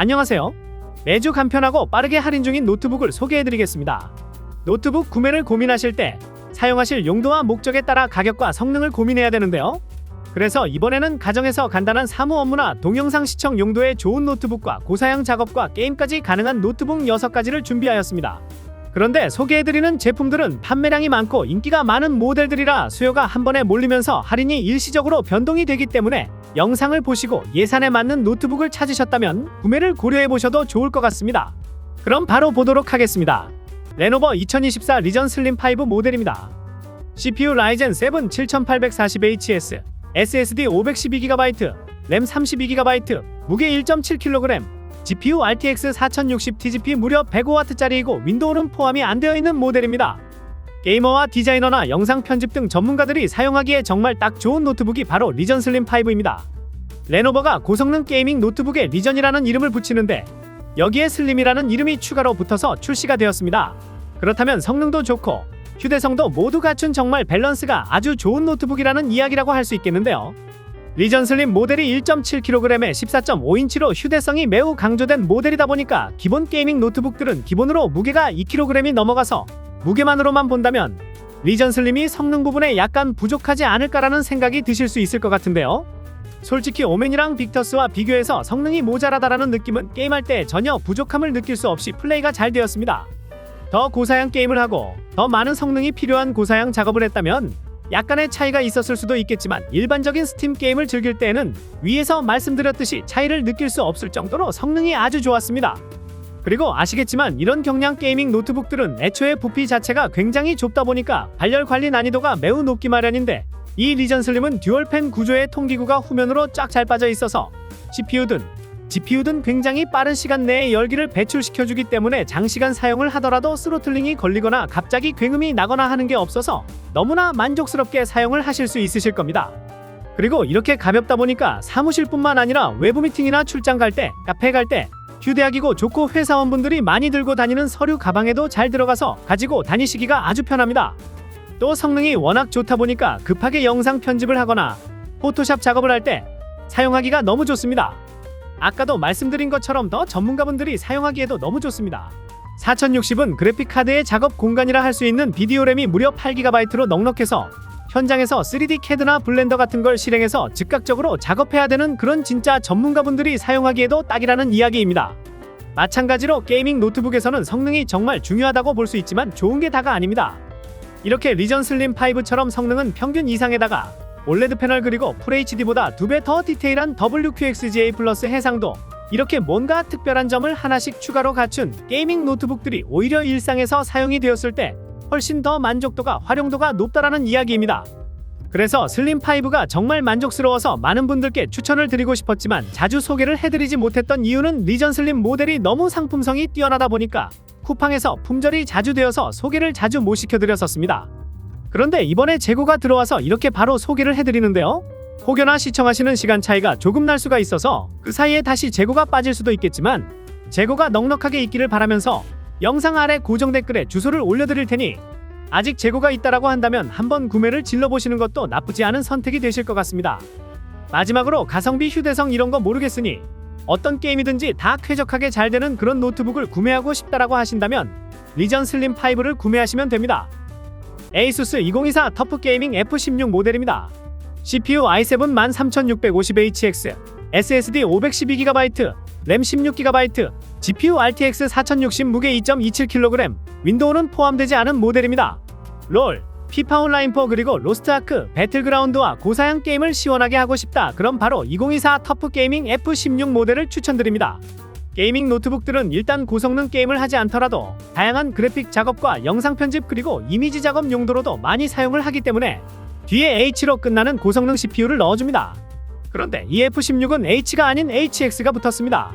안녕하세요. 매주 간편하고 빠르게 할인 중인 노트북을 소개해드리겠습니다. 노트북 구매를 고민하실 때 사용하실 용도와 목적에 따라 가격과 성능을 고민해야 되는데요. 그래서 이번에는 가정에서 간단한 사무 업무나 동영상 시청 용도의 좋은 노트북과 고사양 작업과 게임까지 가능한 노트북 6가지를 준비하였습니다. 그런데 소개해드리는 제품들은 판매량이 많고 인기가 많은 모델들이라 수요가 한 번에 몰리면서 할인이 일시적으로 변동이 되기 때문에 영상을 보시고 예산에 맞는 노트북을 찾으셨다면 구매를 고려해 보셔도 좋을 것 같습니다. 그럼 바로 보도록 하겠습니다. 레노버 2024 리전 슬림 5 모델입니다. CPU 라이젠 7 7840HS, SSD 512GB, 램 32GB, 무게 1.7kg, GPU RTX 4060 TGP 무려 105W짜리이고 윈도우는 포함이 안 되어 있는 모델입니다. 게이머와 디자이너나 영상 편집 등 전문가들이 사용하기에 정말 딱 좋은 노트북이 바로 리전 슬림 5입니다. 레노버가 고성능 게이밍 노트북에 리전이라는 이름을 붙이는데 여기에 슬림이라는 이름이 추가로 붙어서 출시가 되었습니다. 그렇다면 성능도 좋고 휴대성도 모두 갖춘 정말 밸런스가 아주 좋은 노트북이라는 이야기라고 할 수 있겠는데요. 리전 슬림 모델이 1.7kg에 14.5인치로 휴대성이 매우 강조된 모델이다 보니까 기본 게이밍 노트북들은 기본으로 무게가 2kg이 넘어가서 무게만으로만 본다면 리전 슬림이 성능 부분에 약간 부족하지 않을까라는 생각이 드실 수 있을 것 같은데요. 솔직히 오맨이랑 빅터스와 비교해서 성능이 모자라다라는 느낌은 게임할 때 전혀 부족함을 느낄 수 없이 플레이가 잘 되었습니다. 더 고사양 게임을 하고 더 많은 성능이 필요한 고사양 작업을 했다면 약간의 차이가 있었을 수도 있겠지만 일반적인 스팀 게임을 즐길 때에는 위에서 말씀드렸듯이 차이를 느낄 수 없을 정도로 성능이 아주 좋았습니다. 그리고 아시겠지만 이런 경량 게이밍 노트북들은 애초에 부피 자체가 굉장히 좁다 보니까 발열 관리 난이도가 매우 높기 마련인데 이 리전 슬림은 듀얼팬 구조의 통기구가 후면으로 쫙 잘 빠져 있어서 CPU든 GPU든 굉장히 빠른 시간 내에 열기를 배출시켜주기 때문에 장시간 사용을 하더라도 스로틀링이 걸리거나 갑자기 굉음이 나거나 하는 게 없어서 너무나 만족스럽게 사용을 하실 수 있으실 겁니다. 그리고 이렇게 가볍다 보니까 사무실뿐만 아니라 외부 미팅이나 출장 갈 때, 카페 갈 때, 휴대하기고 좋고 회사원분들이 많이 들고 다니는 서류 가방에도 잘 들어가서 가지고 다니시기가 아주 편합니다. 또 성능이 워낙 좋다 보니까 급하게 영상 편집을 하거나 포토샵 작업을 할 때 사용하기가 너무 좋습니다. 아까도 말씀드린 것처럼 더 전문가분들이 사용하기에도 너무 좋습니다. 4060은 그래픽카드의 작업 공간이라 할 수 있는 비디오 램이 무려 8GB로 넉넉해서 현장에서 3D 캐드나 블렌더 같은 걸 실행해서 즉각적으로 작업해야 되는 그런 진짜 전문가분들이 사용하기에도 딱이라는 이야기입니다. 마찬가지로 게이밍 노트북에서는 성능이 정말 중요하다고 볼 수 있지만 좋은 게 다가 아닙니다. 이렇게 리전 슬림 5처럼 성능은 평균 이상에다가 올레드 패널 그리고 FHD보다 두 배 더 디테일한 WQXGA 플러스 해상도 이렇게 뭔가 특별한 점을 하나씩 추가로 갖춘 게이밍 노트북들이 오히려 일상에서 사용이 되었을 때 훨씬 더 만족도가 활용도가 높다라는 이야기입니다. 그래서 슬림5가 정말 만족스러워서 많은 분들께 추천을 드리고 싶었지만 자주 소개를 해드리지 못했던 이유는 리전 슬림 모델이 너무 상품성이 뛰어나다 보니까 쿠팡에서 품절이 자주 되어서 소개를 자주 못 시켜드렸었습니다. 그런데 이번에 재고가 들어와서 이렇게 바로 소개를 해드리는데요. 혹여나 시청하시는 시간 차이가 조금 날 수가 있어서 그 사이에 다시 재고가 빠질 수도 있겠지만 재고가 넉넉하게 있기를 바라면서 영상 아래 고정 댓글에 주소를 올려드릴 테니 아직 재고가 있다라고 한다면 한번 구매를 질러보시는 것도 나쁘지 않은 선택이 되실 것 같습니다. 마지막으로 가성비 휴대성 이런 거 모르겠으니 어떤 게임이든지 다 쾌적하게 잘 되는 그런 노트북을 구매하고 싶다라고 하신다면 리전 슬림 5를 구매하시면 됩니다. 에이수스 2024 터프 게이밍 F16 모델입니다. CPU i7 13650HX, SSD 512GB, 램 16GB, GPU RTX 4060 무게 2.27kg, 윈도우는 포함되지 않은 모델입니다. 롤, 피파 온라인 4 그리고 로스트아크, 배틀그라운드와 고사양 게임을 시원하게 하고 싶다. 그럼 바로 2024 터프 게이밍 F16 모델을 추천드립니다. 게이밍 노트북들은 일단 고성능 게임을 하지 않더라도 다양한 그래픽 작업과 영상 편집 그리고 이미지 작업 용도로도 많이 사용을 하기 때문에 뒤에 H로 끝나는 고성능 CPU를 넣어줍니다. 그런데 이 F16은 H가 아닌 HX가 붙었습니다.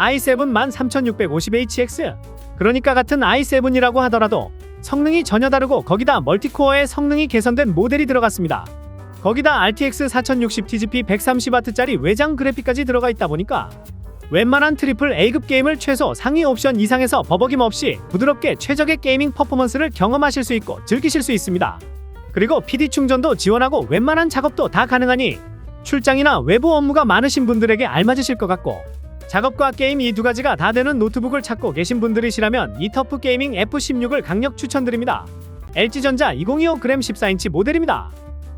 I7 13650HX 그러니까 같은 i7이라고 하더라도 성능이 전혀 다르고 거기다 멀티코어의 성능이 개선된 모델이 들어갔습니다. 거기다 RTX 4060 TGP 130W짜리 외장 그래픽까지 들어가 있다 보니까 웬만한 트리플 A급 게임을 최소 상위 옵션 이상에서 버벅임 없이 부드럽게 최적의 게이밍 퍼포먼스를 경험하실 수 있고 즐기실 수 있습니다. 그리고 PD 충전도 지원하고 웬만한 작업도 다 가능하니 출장이나 외부 업무가 많으신 분들에게 알맞으실 것 같고 작업과 게임 이 두 가지가 다 되는 노트북을 찾고 계신 분들이시라면 이 터프 게이밍 F16을 강력 추천드립니다. LG전자 2025g 14인치 모델입니다.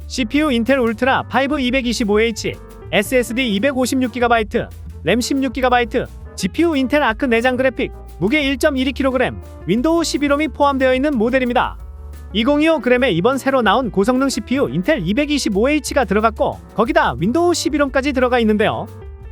CPU 인텔 울트라 5 225H, SSD 256GB, 램 16GB, GPU 인텔 아크 내장 그래픽, 무게 1.12kg, 윈도우 11홈이 포함되어 있는 모델입니다. 2025g에 이번 새로 나온 고성능 CPU 인텔 225H가 들어갔고 거기다 윈도우 11홈까지 들어가 있는데요.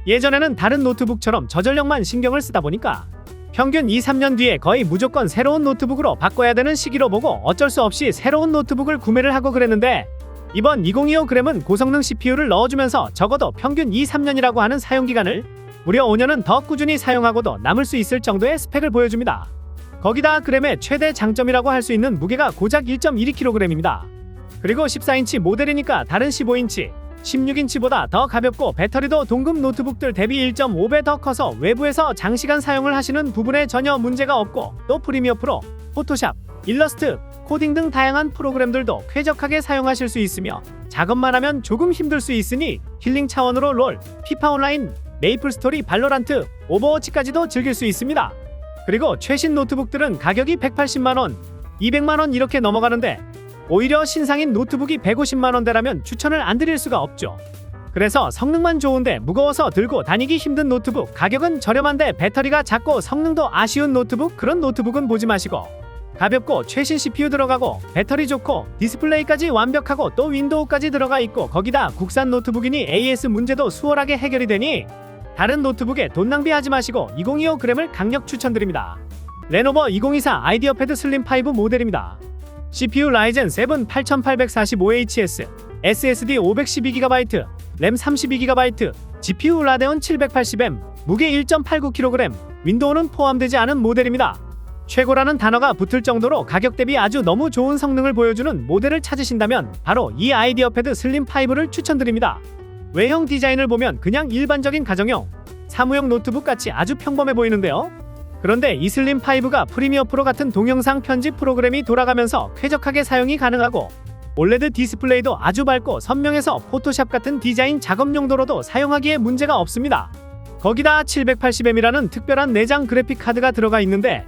예전에는 다른 노트북처럼 저전력만 신경을 쓰다 보니까 평균 2, 3년 뒤에 거의 무조건 새로운 노트북으로 바꿔야 되는 시기로 보고 어쩔 수 없이 새로운 노트북을 구매를 하고 그랬는데 이번 2025g은 고성능 CPU를 넣어주면서 적어도 평균 2, 3년이라고 하는 사용기간을 무려 5년은 더 꾸준히 사용하고도 남을 수 있을 정도의 스펙을 보여줍니다. 거기다 그램의 최대 장점이라고 할 수 있는 무게가 고작 1.12kg입니다. 그리고 14인치 모델이니까 다른 15인치, 16인치보다 더 가볍고 배터리도 동급 노트북들 대비 1.5배 더 커서 외부에서 장시간 사용을 하시는 부분에 전혀 문제가 없고 또 프리미어 프로, 포토샵, 일러스트, 코딩 등 다양한 프로그램들도 쾌적하게 사용하실 수 있으며 작업만 하면 조금 힘들 수 있으니 힐링 차원으로 롤, 피파 온라인, 메이플 스토리, 발로란트, 오버워치까지도 즐길 수 있습니다. 그리고 최신 노트북들은 가격이 180만원, 200만원 이렇게 넘어가는데 오히려 신상인 노트북이 150만원대라면 추천을 안 드릴 수가 없죠. 그래서 성능만 좋은데 무거워서 들고 다니기 힘든 노트북, 가격은 저렴한데 배터리가 작고 성능도 아쉬운 노트북, 그런 노트북은 보지 마시고 가볍고 최신 CPU 들어가고 배터리 좋고 디스플레이까지 완벽하고 또 윈도우까지 들어가 있고 거기다 국산 노트북이니 AS 문제도 수월하게 해결이 되니 다른 노트북에 돈 낭비하지 마시고 2025g을 강력 추천드립니다. 레노버 2024 아이디어 패드 슬림 5 모델입니다. CPU 라이젠 7 8845HS, SSD 512GB, 램 32GB, GPU 라데온 780M, 무게 1.89kg, 윈도우는 포함되지 않은 모델입니다. 최고라는 단어가 붙을 정도로 가격 대비 아주 너무 좋은 성능을 보여주는 모델을 찾으신다면 바로 이 아이디어 패드 슬림 5를 추천드립니다. 외형 디자인을 보면 그냥 일반적인 가정용, 사무용 노트북 같이 아주 평범해 보이는데요. 그런데 이 슬림 5가 프리미어 프로 같은 동영상 편집 프로그램이 돌아가면서 쾌적하게 사용이 가능하고 올레드 디스플레이도 아주 밝고 선명해서 포토샵 같은 디자인 작업 용도로도 사용하기에 문제가 없습니다. 거기다 780M이라는 특별한 내장 그래픽 카드가 들어가 있는데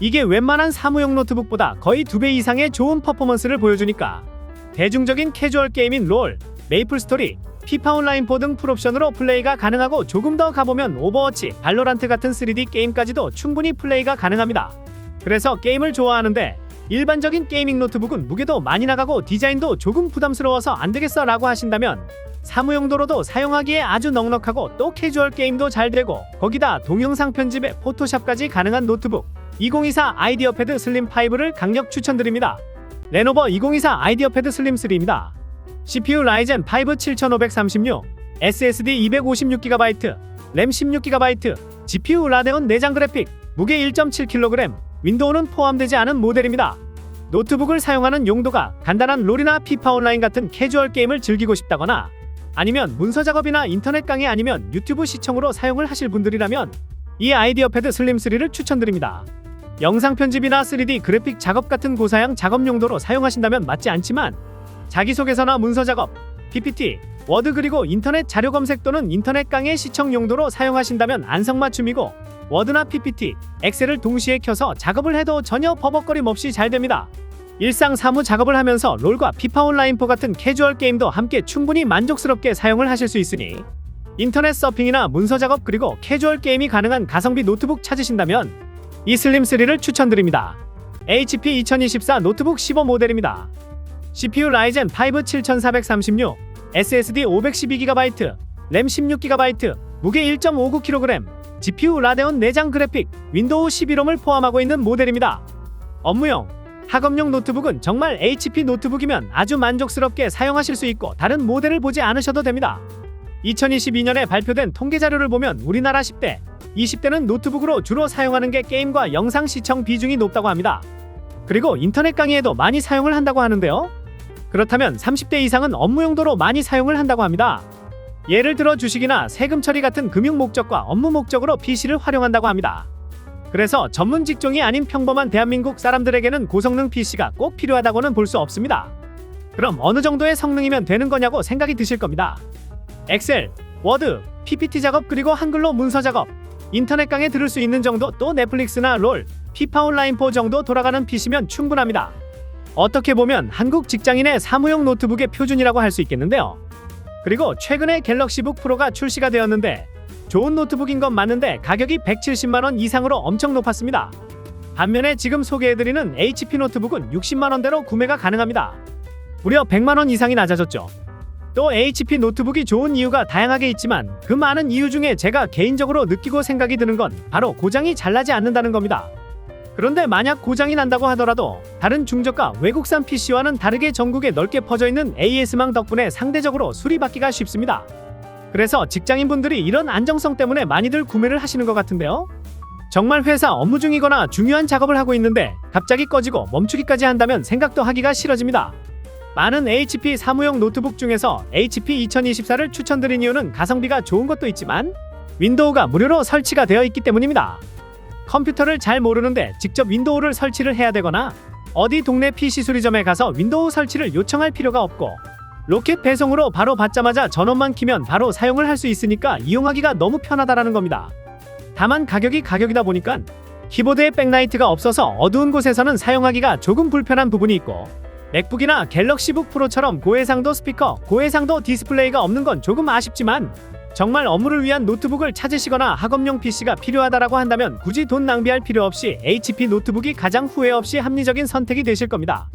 이게 웬만한 사무용 노트북보다 거의 두 배 이상의 좋은 퍼포먼스를 보여주니까 대중적인 캐주얼 게임인 롤, 메이플 스토리, 피파 온라인 4 등 풀옵션으로 플레이가 가능하고 조금 더 가보면 오버워치, 발로란트 같은 3D 게임까지도 충분히 플레이가 가능합니다. 그래서 게임을 좋아하는데 일반적인 게이밍 노트북은 무게도 많이 나가고 디자인도 조금 부담스러워서 안 되겠어 라고 하신다면 사무용도로도 사용하기에 아주 넉넉하고 또 캐주얼 게임도 잘 되고 거기다 동영상 편집에 포토샵까지 가능한 노트북 2024 아이디어 패드 슬림 5를 강력 추천드립니다. 레노버 2024 아이디어 패드 슬림 3입니다. CPU 라이젠 5 7536, SSD 256GB, 램 16GB, GPU 라데온 내장 그래픽, 무게 1.7kg, 윈도우는 포함되지 않은 모델입니다. 노트북을 사용하는 용도가 간단한 롤이나 피파 온라인 같은 캐주얼 게임을 즐기고 싶다거나 아니면 문서 작업이나 인터넷 강의 아니면 유튜브 시청으로 사용을 하실 분들이라면 이 아이디어 패드 슬림 3를 추천드립니다. 영상 편집이나 3D 그래픽 작업 같은 고사양 작업 용도로 사용하신다면 맞지 않지만 자기소개서나 문서 작업, PPT, 워드 그리고 인터넷 자료 검색 또는 인터넷 강의 시청 용도로 사용하신다면 안성맞춤이고 워드나 PPT, 엑셀을 동시에 켜서 작업을 해도 전혀 버벅거림 없이 잘 됩니다. 일상 사무 작업을 하면서 롤과 피파 온라인 4 같은 캐주얼 게임도 함께 충분히 만족스럽게 사용을 하실 수 있으니 인터넷 서핑이나 문서 작업 그리고 캐주얼 게임이 가능한 가성비 노트북 찾으신다면 이 슬림 3를 추천드립니다. HP 2024 노트북 15 모델입니다. CPU 라이젠 5 7436, SSD 512GB, 램 16GB, 무게 1.59kg, GPU 라데온 내장 그래픽, 윈도우 11홈을 포함하고 있는 모델입니다. 업무용, 학업용 노트북은 정말 HP 노트북이면 아주 만족스럽게 사용하실 수 있고 다른 모델을 보지 않으셔도 됩니다. 2022년에 발표된 통계 자료를 보면 우리나라 10대, 20대는 노트북으로 주로 사용하는 게 게임과 영상 시청 비중이 높다고 합니다. 그리고 인터넷 강의에도 많이 사용을 한다고 하는데요. 그렇다면 30대 이상은 업무 용도로 많이 사용을 한다고 합니다. 예를 들어 주식이나 세금 처리 같은 금융 목적과 업무 목적으로 PC를 활용한다고 합니다. 그래서 전문 직종이 아닌 평범한 대한민국 사람들에게는 고성능 PC가 꼭 필요하다고는 볼 수 없습니다. 그럼 어느 정도의 성능이면 되는 거냐고 생각이 드실 겁니다. 엑셀, 워드, PPT 작업 그리고 한글로 문서 작업, 인터넷 강의 들을 수 있는 정도 또 넷플릭스나 롤, 피파 온라인 4 정도 돌아가는 PC면 충분합니다. 어떻게 보면 한국 직장인의 사무용 노트북의 표준이라고 할 수 있겠는데요. 그리고 최근에 갤럭시북 프로가 출시가 되었는데 좋은 노트북인 건 맞는데 가격이 170만 원 이상으로 엄청 높았습니다. 반면에 지금 소개해드리는 HP 노트북은 60만 원대로 구매가 가능합니다. 무려 100만 원 이상이 낮아졌죠. 또 HP 노트북이 좋은 이유가 다양하게 있지만 그 많은 이유 중에 제가 개인적으로 느끼고 생각이 드는 건 바로 고장이 잘 나지 않는다는 겁니다. 그런데 만약 고장이 난다고 하더라도 다른 중저가 외국산 PC와는 다르게 전국에 넓게 퍼져 있는 AS망 덕분에 상대적으로 수리받기가 쉽습니다. 그래서 직장인분들이 이런 안정성 때문에 많이들 구매를 하시는 것 같은데요. 정말 회사 업무 중이거나 중요한 작업을 하고 있는데 갑자기 꺼지고 멈추기까지 한다면 생각도 하기가 싫어집니다. 많은 HP 사무용 노트북 중에서 HP 2024를 추천드린 이유는 가성비가 좋은 것도 있지만 윈도우가 무료로 설치가 되어 있기 때문입니다. 컴퓨터를 잘 모르는데 직접 윈도우를 설치를 해야 되거나 어디 동네 PC 수리점에 가서 윈도우 설치를 요청할 필요가 없고 로켓 배송으로 바로 받자마자 전원만 키면 바로 사용을 할 수 있으니까 이용하기가 너무 편하다라는 겁니다. 다만 가격이 가격이다 보니까 키보드에 백라이트가 없어서 어두운 곳에서는 사용하기가 조금 불편한 부분이 있고 맥북이나 갤럭시북 프로처럼 고해상도 스피커, 고해상도 디스플레이가 없는 건 조금 아쉽지만 정말 업무를 위한 노트북을 찾으시거나 학업용 PC가 필요하다라고 한다면 굳이 돈 낭비할 필요 없이 HP 노트북이 가장 후회 없이 합리적인 선택이 되실 겁니다.